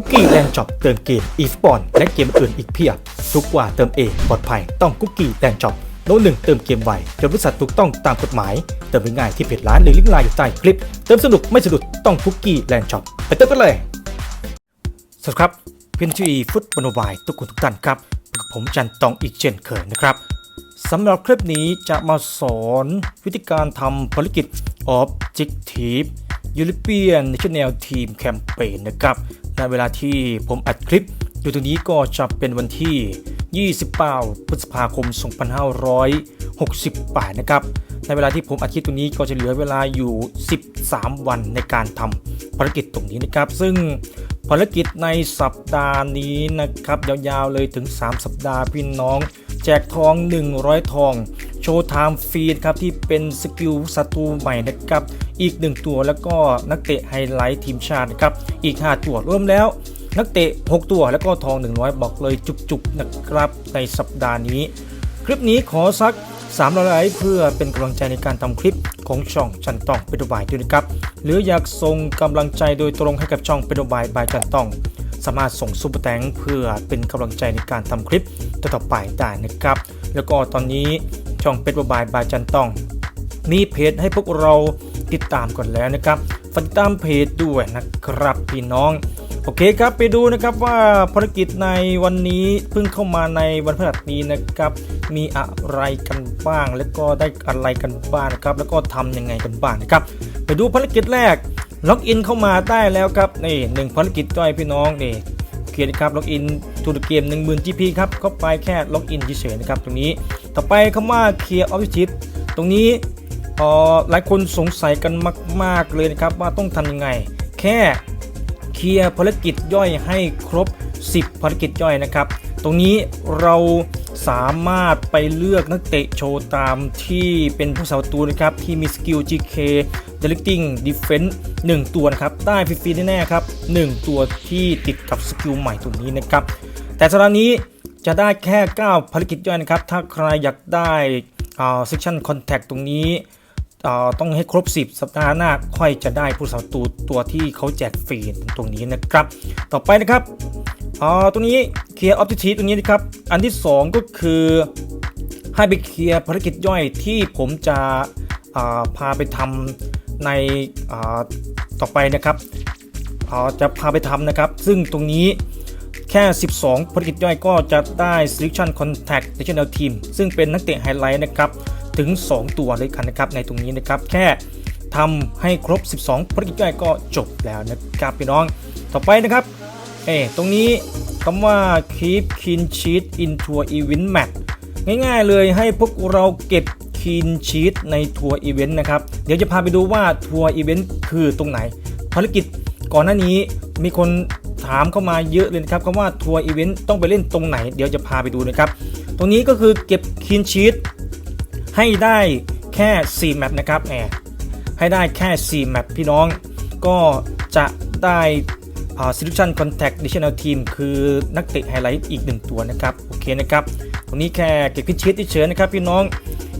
คุกกี้แลนด์จ็อบเติมเกมอีสปอนและเกมอื่นอีกเพียบ ทุกกว่าเติมเองปลอดภัยต้องคุกกี้แลนด์จ็อบโน้ตหนึ่งเติมเกมไวจนบริษัทถูกต้องตามกฎหมาย เติมง่ายที่เพจร้านหรือลิงก์ไลน์อยู่ใต้คลิป เติมสนุกไม่สะดุดต้องคุกกี้แลนด์จ็อบไปเติมกันเลย สวัสดีครับเพียนทีฟุตบอลวายทุกคนทุกท่านครับกับผมจันตองอีกเช่นเคยนะครับสำหรับคลิปนี้จะมาสอนวิธีการทำภารกิจ Objective European National Team Campaign นะครับ ในเวลาที่ผมอัดคลิปอยู่ตรงนี้ก็จะเป็นวันที่ 29 พฤษภาคม 2568 นะครับ ในเวลาที่ผมอัดคลิปตรงนี้ก็จะเหลือเวลาอยู่ 13 วันในการทำภารกิจตรงนี้นะครับ ซึ่งภารกิจในสัปดาห์นี้นะครับ ยาวๆเลยถึง 3 สัปดาห์พี่น้อง แจกทอง 100 ทอง ชว์ไทม์ฟีดครับที่เป็นสกิลศัตรูใหม่นะครับ อีก 1 ตัวแล้วก็นักเตะไฮไลท์ทีมชาตินะครับ อีก 5 ตัวรวมแล้ว นักเตะ 6 ตัวแล้วก็ทอง 100 บอกเลยจุกๆนะครับในสัปดาห์นี้ คลิปนี้ขอสัก3ไลค์เพื่อเป็นกำลังใจในการทำคลิปของช่องจันตองเป็นบายด้วยนะครับ หรืออยากส่งกำลังใจโดยตรงให้กับช่องเป็นบายบายจันตอง สามารถส่งซุปเปอร์แตงเพื่อเป็นกำลังใจในการทำคลิปต่อไปได้นะครับ แล้วก็ตอนนี้ ช่องเป็นบายบายจันต้อง มีเพจให้พวกเราติดตามก่อนแล้วนะครับฝากติดตามเพจด้วยนะครับพี่น้องโอเคครับไปดูนะครับว่าภารกิจในวันนี้เพิ่งเข้ามาในวันพฤหัสนี้นะครับ มีอะไรกันบ้าง แล้วก็ได้อะไรกันบ้างนะครับ แล้วก็ทำยังไงกันบ้างนะครับ ไปดูภารกิจแรกล็อกอินเข้ามาได้แล้วครับนี่หนึ่งภารกิจด้อยพี่น้องนี่โอเคนครับล็อกอินทูดเกม10,000 GP ครับเข้าไปแค่ล็อกอินเฉยๆนะครับตรงนี้ ต่อไปคำว่า Clear Objective ตรงนี้อ่อหลายคนสงสัยกันมาก ๆ เลยนะครับว่าต้องทำยังไง แค่เคลียร์ภารกิจย่อยให้ครบ 10 ภารกิจย่อยนะครับ ตรงนี้เราสามารถไปเลือกนักเตะโชว์ตามที่เป็นผู้สาวตูนะครับ ที่มีสกิล GK Directing Defense 1 ตัวนะครับ ได้ฟรีๆแน่ๆครับ 1 ตัวที่ติดกับสกิลใหม่ตรงนี้นะครับ แต่สำหรับนี้ จะได้แค่ 9 ภารกิจย่อยนะครับ ถ้าใครอยากได้อ่า section contact ตรงนี้อ่าต้องให้ครบ 10 สัปดาห์หน้า ค่อยจะได้ผู้สาวตูตัวที่เขาแจกฟรีตรงนี้นะครับ ต่อไปนะครับอ่าตรงนี้เคลียร์ออบเจกตีตรงนี้นะครับ อันที่ 2 ก็คือให้ไปเคลียร์ภารกิจย่อยที่ผมจะาพาไปทำในต่อไปนะครับจะพาไปทำนะครับ ซึ่งตรงนี้ แค่ 12ภารกิจย่อยก็จะได้ selection contact national team ซึ่งเป็นนักเตะไฮไลท์นะครับถึง 2 ตัวเลยกันนะครับในตรงนี้นะครับแค่ทำให้ครบ 12ภารกิจย่อยก็จบแล้วนะครับพี่น้อง ต่อไปนะครับเออตรงนี้คำว่า keep clean sheet in Tour event match ง่ายๆเลยให้พวกเราเก็บ clean sheet ในทัวร์อีเวนต์นะครับ เดี๋ยวจะพาไปดูว่าทัวร์อีเวนต์คือตรงไหน ภารกิจก่อนหน้านี้มีคน ถามเข้ามาเยอะเลยนะครับคำว่าทัวร์อีเวนต์ต้องไปเล่นตรงไหน เดี๋ยวจะพาไปดูนะครับ ตรงนี้ก็คือเก็บ clean sheet ให้ได้แค่ 4 แมตช์นะครับแหมให้ได้แค่ 4 แมตช์พี่น้อง ก็จะได้อ่า selection contact national team คือนักเตะไฮไลท์อีก 1 ตัวนะครับ โอเคนะครับ ตรงนี้แค่เก็บพินชิตเฉยๆนะครับพี่น้อง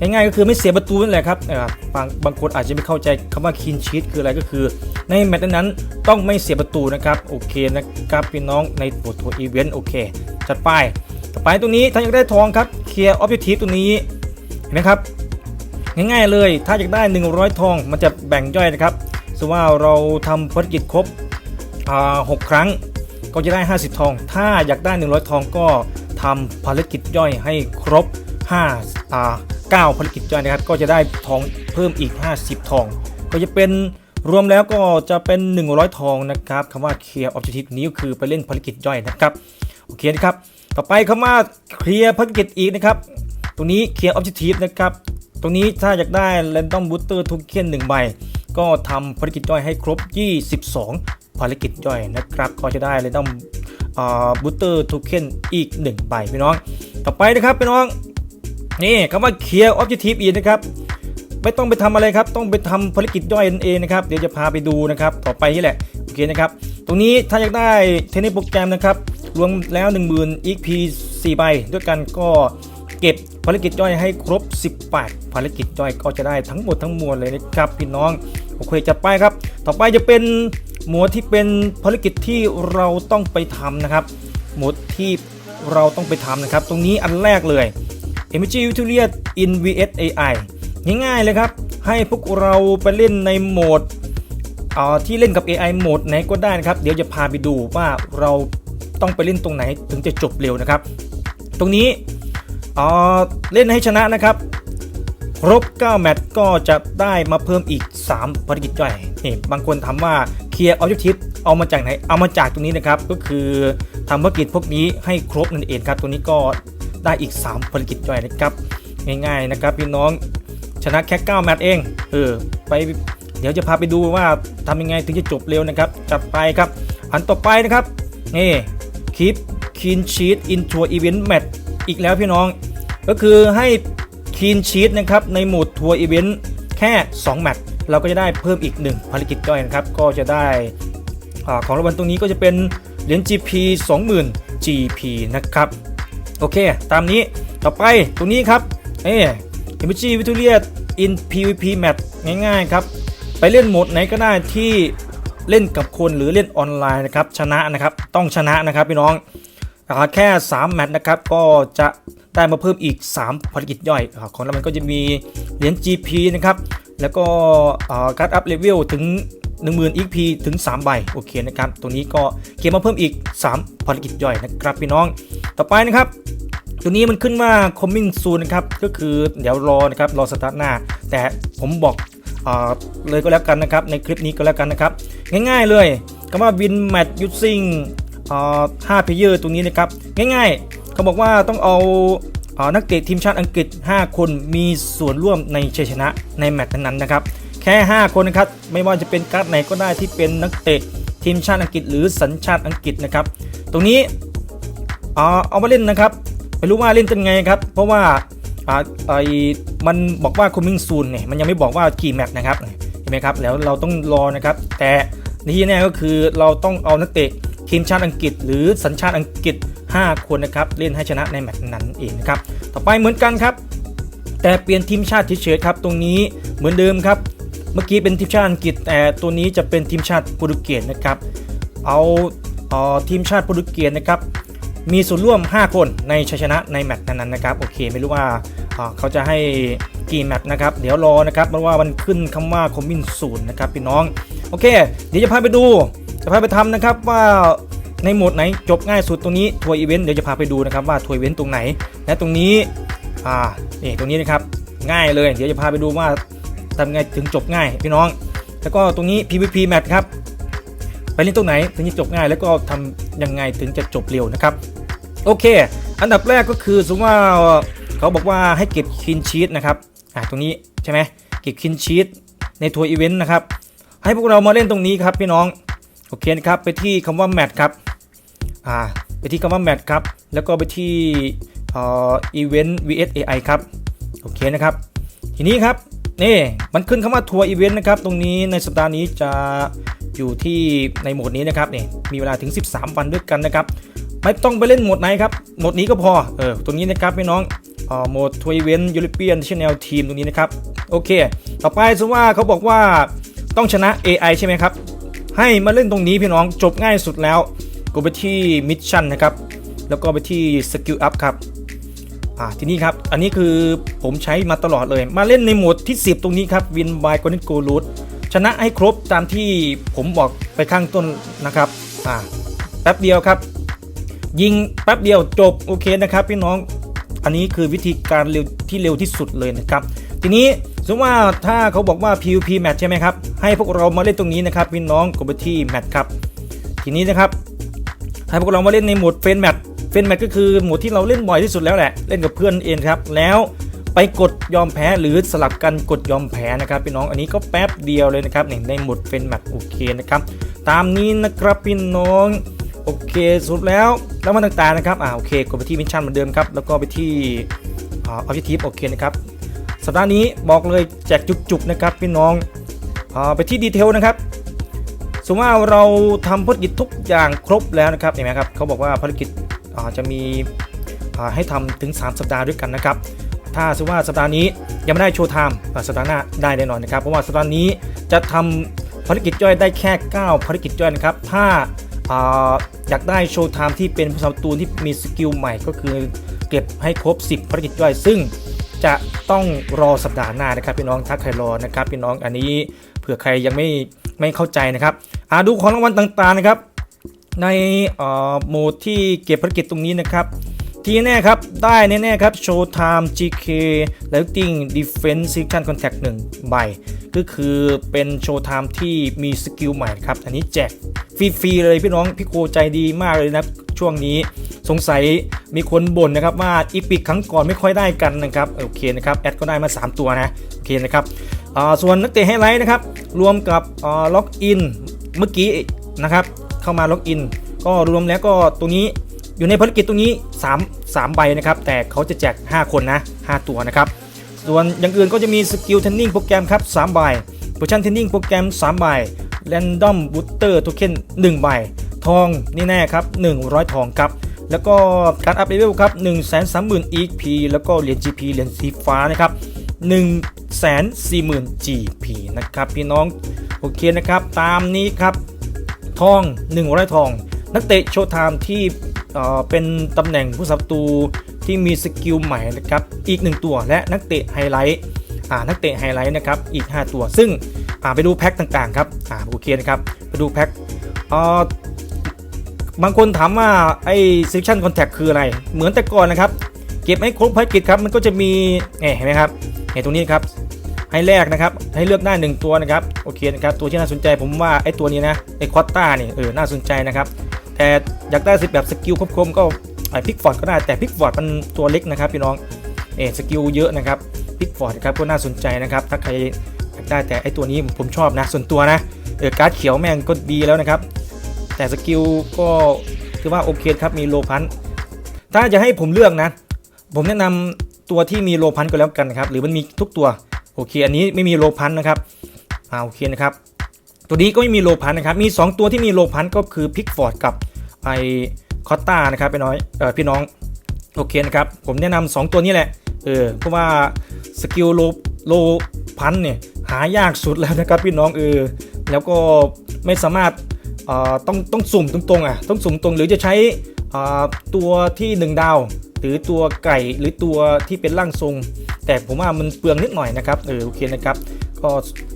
ง่ายๆก็คือไม่เสียประตูนั่นแหละครับบางบางคนอาจจะไม่เข้าใจคำว่า clean sheet คืออะไรก็คือ ในแมตช์นั้นต้องไม่เสียประตูนะครับโอเคนะครับพี่น้องในตัวทัวร์อีเวนต์โอเคจัดไปต่อไปตรงนี้ถ้าอยากได้ทองครับเคลียร์ออบเจกตีฟตรงนี้เห็นไหมครับง่ายๆเลยถ้าอยากได้ 100 ทองมันจะแบ่งย่อยนะครับสมมติว่าเราทำภารกิจครบหกครั้งก็จะได้ 50 ทอง ถ้าอยากได้ 100 ทองก็ทำภารกิจย่อยให้ครบ5อ่า 9ภารกิจย่อยนะครับ ก็จะได้ทองเพิ่มอีก 50 ทอง ก็จะเป็นรวมแล้วก็จะเป็น 100 ทองนะครับคำว่า clear objective นี้ก็คือไปเล่นภารกิจย่อยนะครับโอเคนะครับต่อไปคำว่า clear ภารกิจอีกนะครับตรงนี้ clear objective นะครับตรงนี้ถ้าอยากได้ random booster token 1ใบ ก็ทำภารกิจย่อยให้ครบ 22 ภารกิจย่อยนะครับ ก็จะได้ random อ่า booster token อีก 1 ใบพี่น้อง ต่อไปนะครับพี่น้อง นี่คำว่า clear objective อีกนะครับไม่ต้องไปทำอะไรครับ ต้องไปทำภารกิจย่อยเองนะครับ เดี๋ยวจะพาไปดูนะครับ ต่อไปนี่แหละ โอเคนะครับ ตรงนี้ถ้าอยากได้เทนนิสโปรแกรมนะครับ รวมแล้ว 10,000 XP 4ใบด้วยกันก็เก็บภารกิจย่อยให้ครบ 18 ภารกิจย่อยก็จะได้ทั้งหมดทั้งมวลเลยนะครับพี่น้อง โอเคจัดไปครับ ต่อไปจะเป็นหมวดที่เป็นภารกิจที่เราต้องไปทำนะครับ หมวดที่เราต้องไปทำนะครับ ตรงนี้อันแรกเลย e m o j i u t i l i a in vs AI ง่ายๆเลยครับ ให้พวกเราไปเล่นในโหมดที่เล่นกับ AI โหมดไหนก็ได้นะครับ เดี๋ยวจะพาไปดูว่าเราต้องไปเล่นตรงไหนถึงจะจบเร็วนะครับ ตรงนี้เล่นให้ชนะนะครับครบ 9 แมตช์ก็จะได้มาเพิ่มอีก 3ภารกิจย่อยนี่บางคนถามว่าเคลียร์ออบเจกทีฟเอามาจากไหน เอามาจากตรงนี้นะครับ ก็คือทำภารกิจพวกนี้ให้ครบนั่นเองครับตรงนี้ก็ ได้อีก 3 ภารกิจย่อยนะครับ ง่ายๆนะครับพี่น้องชนะแค่9แมตช์เองเออไปเดี๋ยวจะพาไปดูว่าทำยังไงถึงจะจบเร็วนะครับ จัดไปครับ อันต่อไปนะครับนี่คลิป clean sheet into event match อีกแล้วพี่น้อง ก็คือให้คีนชีตนะครับในโหมดทัวร์อีเวนต์แค่ 2 แมตช์เราก็จะได้เพิ่มอีก 1 ภารกิจย่อยนะครับ ก็จะได้อของรางวัลตรงนี้ก็จะเป็นเหรียญ GP 20,000 GP นะครับ โอเค ตามนี้ต่อไปตรงนี้ครับเอ้เอมจีวิทูเรีย in PVP match ง่ายๆครับ ไปเล่นโหมดไหนก็ได้ที่เล่นกับคนหรือเล่นออนไลน์นะครับ ชนะนะครับ ต้องชนะนะครับพี่น้องอ่าแค่ 3 แมตช์นะครับ ก็จะได้มาเพิ่มอีก 3ภารกิจย่อย ของเรามันก็จะมีเหรียญ GP นะครับ แล้วก็การ์ดอัพเลเวลถึง 10,000 XP ถึง 3 ใบ โอเคนะครับตรงนี้ก็เก็บมาเพิ่มอีก 3ภารกิจย่อยนะครับพี่น้อง ต่อไปนะครับตัวนี้มันขึ้นว่า coming soon นะครับ ก็คือเดี๋ยวรอนะครับ รอสตาร์ทหน้า แต่ผมบอกอาเลยก็แล้วกันนะครับ ในคลิปนี้ก็แล้วกันนะครับ ง่ายๆเลยคำว่า win match using อ่า5 player ตรงนี้นะครับ ง่ายๆ เขาบอกว่าต้องเอาอ่านักเตะทีมชาติอังกฤษ 5 คนมีส่วนร่วมในชัยชนะในแมตช์นั้นๆนะครับ แค่ 5 คนนะครับ ไม่ว่าจะเป็นการ์ดไหนก็ได้ที่เป็นนักเตะทีมชาติอังกฤษหรือสัญชาติอังกฤษนะครับ ตรงนี้เอาเอามาเล่นนะครับไม่รู้ว่าเล่นเป็นไงครับ เพราะว่าไอมันบอกว่า coming soon เนี่ยมันยังไม่บอกว่ากี่แมตช์นะครับเห็นไหมครับแล้วเราต้องรอนะครับ แต่ที่แน่ก็คือเราต้องเอานักเตะทีมชาติอังกฤษ หรือสัญชาติอังกฤษ 5 คนนะครับเล่นให้ชนะในแมตช์นั้นเองนะครับต่อไปเหมือนกันครับ แต่เปลี่ยนทีมชาติเฉยๆครับ ตรงนี้เหมือนเดิมครับ เมื่อกี้เป็นทีมชาติอังกฤษแต่ตัวนี้จะเป็นทีมชาติโปรตุเกสนะครับ เอาเอาทีมชาติโปรตุเกสนะครับมีส่วนร่วม 5 คนในชัยชนะในแมตช์นั้นๆนะครับโอเคไม่รู้ว่าเขาจะให้กี่แมตช์นะครับ เดี๋ยวรอนะครับเพราะว่ามันขึ้นคำว่าคอมมินศูนย์นะครับพี่น้องโอเค เดี๋ยวจะพาไปดู จะพาไปทำนะครับว่าในโหมดไหนจบง่ายสุดตรงนี้ทัวร์อีเวนต์เดี๋ยวจะพาไปดูนะครับว่าทัวร์อีเวนต์ตรงไหน และตรงนี้อ่านี่ตรงนี้นะครับง่ายเลย เดี๋ยวจะพาไปดูว่า ทำไงถึงจบง่ายพี่น้อง แล้วก็ตรงนี้ PVP match ครับ ไปเล่นตรงไหนถึงจะจบง่าย แล้วก็ทำยังไงถึงจะจบเร็วนะครับ โอเค อันดับแรกก็คือสมมติว่าเขาบอกว่าให้เก็บคินชีตนะครับอ่าตรงนี้ใช่ไหมเก็บคินชีตในทัวร์อีเวนต์นะครับ ให้พวกเรามาเล่นตรงนี้ครับพี่น้อง โอเคนะครับ ไปที่คำว่าแมทครับ อ่า ไปที่คำว่าแมทครับ แล้วก็ไปที่อ่ออีเวนต์ vs AI ครับ โอเคนะครับ ทีนี้ครับ นี่มันขึ้นคำว่าทัวร์อีเวนต์นะครับ ตรงนี้ในสัปดาห์นี้จะอยู่ที่ในโหมดนี้นะครับนี่มีเวลาถึง 13 วันด้วยกันนะครับ ไม่ต้องไปเล่นโหมดไหนครับโหมดนี้ก็พอเออตรงนี้นะครับพี่น้องออโหมดทัวร์อีเวนต์ยูโรเปียนชแนลทีมตรงนี้นะครับ โอเค ต่อไปสมว่าเขาบอกว่าต้องชนะ AI ใช่ไหมครับ ให้มาเล่นตรงนี้พี่น้องจบง่ายสุดแล้ว กดไปที่มิชชั่นนะครับ แล้วก็ไปที่สกิลอัพครับ อ่าทีนี้ครับ อันนี้คือผมใช้มาตลอดเลย มาเล่นในโหมดที่ 10 ตรงนี้ครับวินบายกอนิโกรูดชนะให้ครบตามที่ผมบอกไปข้างต้นนะครับอ่าแป๊บเดียวครับ ยิงแป๊บเดียวจบโอเคนะครับพี่น้องอันนี้คือวิธีการเร็วที่เร็วที่สุดเลยนะครับ ทีนี้สมมติว่าถ้าเขาบอกว่า PVP match ใช่ไหมครับ ให้พวกเรามาเล่นตรงนี้นะครับพี่น้องกดไปที่ match ครับ ทีนี้นะครับให้พวกเรามาเล่นในโหมดเฟนแมทเฟ นแมทก็คือโหมดที่เราเล่นบ่อยที่สุดแล้วแหละ เล่นกับเพื่อนเองครับ แล้วไปกดยอมแพ้หรือสลับกันกดยอมแพ้นะครับพี่น้องอันนี้ก็แป๊บเดียวเลยนะครับนี่ในโหมดเฟนแมทโอเคนะครับตามนี้นะครับพี่น้องโอเคสุดแล้วแล้วมันต่างๆนะครับอ่าโอเคกดไปที่มิชชั่นเหมือนเดิมครับแล้วก็ไปที่อ่าออบเจกทีฟโอเคนะครับสัปดาห์นี้บอกเลยแจกจุกๆนะครับพี่น้องอ่าไปที่ดีเทลนะครับสมมติว่าเราทำภารกิจทุกอย่างครบแล้วนะครับเห็นไหมครับเขาบอกว่าภารกิจ จะมีให้ทำถึง 3 สัปดาห์ด้วยกันนะครับ ถ้าสมมติว่าสัปดาห์นี้ยังไม่ได้โชว์ไทม์สัปดาห์หน้าได้แน่นอนนะครับ เพราะว่าสัปดาห์นี้จะทำภารกิจย่อยได้แค่ 9 ภารกิจย่อยนะครับ ถ้าอยากได้โชว์ไทม์ที่เป็นผู้สาวตูนที่มีสกิลใหม่ก็คือเก็บให้ครบ 10 ภารกิจย่อย ซึ่งจะต้องรอสัปดาห์หน้านะครับพี่น้องถ้าใครรอนะครับพี่น้องอันนี้เผื่อใครยังไม่ไม่เข้าใจนะครับอาดูของรางวัลต่างๆนะครับ ในโหมดที่เก็บภารกิจตรงนี้นะครับที่แน่ครับ ได้แน่ๆครับ Showtime GK Lighting Defense Section Contact 1 ใบ ก็คือเป็น Showtime ที่มีสกิลใหม่ครับ อันนี้แจกฟรีๆเลยพี่น้องพี่โกใจดีมากเลยนะช่วงนี้สงสัยมีคนบ่นนะครับว่าอีพิกครั้งก่อนไม่ค่อยได้กันนะครับโอเคนะครับ แอดก็ได้มา 3 ตัวนะโอเคนะครับส่วนนักเตะไฮไลท์นะครับ รวมกับล็อกอินเมื่อกี้นะครับ เข้ามาล็อกอิน ก็รวมแล้วก็ตรงนี้อยู่ในภารกิจตรงนี้ 3 3 ใบนะครับ แต่เขาจะแจก 5 คนนะ 5 ตัวนะครับ ส่วนอย่างอื่นก็จะมีสกิลเทนนิ่งโปรแกรมครับ3ใบโปรชั่นเทนนิ่งโปรแกรม3ใบแรนดอมบูตเตอร์โทเค็น1ใบ ทองนี่แน่ครับ 100 ทองครับ แล้วก็การอัพเลเวลครับ 1 3 0 0 0 0 EP แล้วก็เหรียญ GP เหรียญสีฟ้านะครับ1 4 0 0 0 0 GP นะครับ พี่น้อง โอเคนะครับ ตามนี้ครับ ทอง100ทอง นักเตะโชว์ไทม์ที่เป็นตำแหน่งผู้สับตูที่มีสกิลใหม่นะครับอีก 1 ตัวและนักเตะไฮไลท์อ่านักเตะไฮไลท์นะครับอีก 5 ตัว ซึ่งไปดูแพ็คต่างๆครับอ่าโอเคนะครับไปดูแพ็คบางคนถามว่าไอ้ section contact คืออะไร เหมือนแต่ก่อนนะครับ เก็บให้ครบภารกิจครับ มันก็จะมีเห็นไหมครับเห็นตรงนี้ครับ ให้แรกนะครับ ให้เลือกได้1ตัวนะครับ โอเคนะครับ ตัวที่น่าสนใจผมว่าไอ้ตัวนี้นะ ไอ้ควอตต้านี่เออ น่าสนใจนะครับ แต่อยากได้สิแบบสกิลครบๆก็ไอ้พิกฟอร์ดก็ได้ แต่พิกฟอร์ดมันตัวเล็กนะครับพี่น้อง เออสกิลเยอะนะครับพิกฟอร์ดครับก็น่าสนใจนะครับ ถ้าใครอยากได้แต่ไอ้ตัวนี้ผมชอบนะ ส่วนตัวนะ เออ การ์ดเขียวแม่งก็ดีแล้วนะครับ แต่สกิลก็ถือว่าโอเคครับ มีโลพันถ้าจะให้ผมเลือกนะ ผมแนะนำตัวที่มีโลพันก็แล้วกันนะครับ หรือมันมีทุกตัว โอเค อันนี้ไม่มีโลพันนะครับอ่าโอเคนะครับ ตัวนี้ก็ไม่มีโลพันนะครับ มี 2 ตัวที่มีโลพันก็คือพิกฟอร์ดกับไอคอตตานะครับพี่น้อยเออพี่น้องโอเคนะครับ ผมแนะนำ2ตัวนี้แหละเออเพราะว่าสกิลโลโลพันเนี่ยหายากสุดแล้วนะครับพี่น้องเออแล้วก็ไม่สามารถอ่อต้องต้องสุ่มตรงๆอะต้องสุ่มตรงหรือจะใช้อ่าตัวที่ 1 ดาว รือตัวไก่หรือตัวที่เป็นร่างทรง แต่ผมว่ามันเปลืองนิดหน่อยนะครับเออโอเคนะครับก็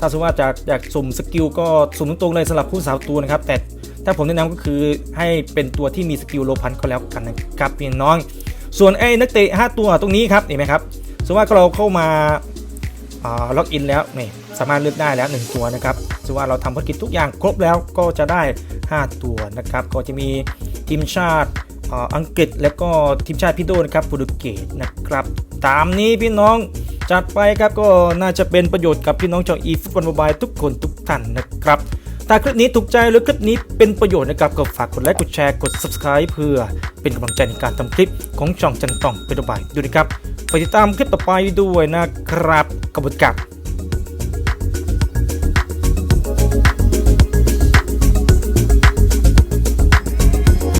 ถ้าสมมติว่าจะอยากสุ่มสกิลก็สุ่มตรงๆเลยสำหรับผู้สาวตัวนะครับ แต่ถ้าผมแนะนำก็คือให้เป็นตัวที่มีสกิลโลพันก็แล้วกันนะครับพี่น้อง ส่วนไอ้นักเตะ5ตัวตรงนี้ครับเห็นไหมครับสมมติว่าเราเข้ามาล็อกอินแล้วนี่สามารถเลือกได้แล้ว 1 ตัวนะครับสมมติว่าเราทำภารกิจทุกอย่างครบแล้วก็จะได้ 5 ตัวนะครับ ก็จะมีทีมชาติ อังกฤษและก็ทีมชาติพี่โดนะครับโปรตุเกสนะครับ ตามนี้พี่น้องจัดไปครับก็น่าจะเป็นประโยชน์กับพี่น้องชาวอีฟุตบอลมบายทุกคนทุกท่านนะครับถ้าคลิปนี้ถูกใจหรือคลิปนี้เป็นประโยชน์นะครับก็ฝากกดไลค์กดแชร์กด subscribe เพื่อเป็นกำลังใจในการทำคลิปของช่องจันตองเป็นต่อไปด้วยนะครับไปติดตามคลิปต่อไปด้วยนะครับขอบคุณครับ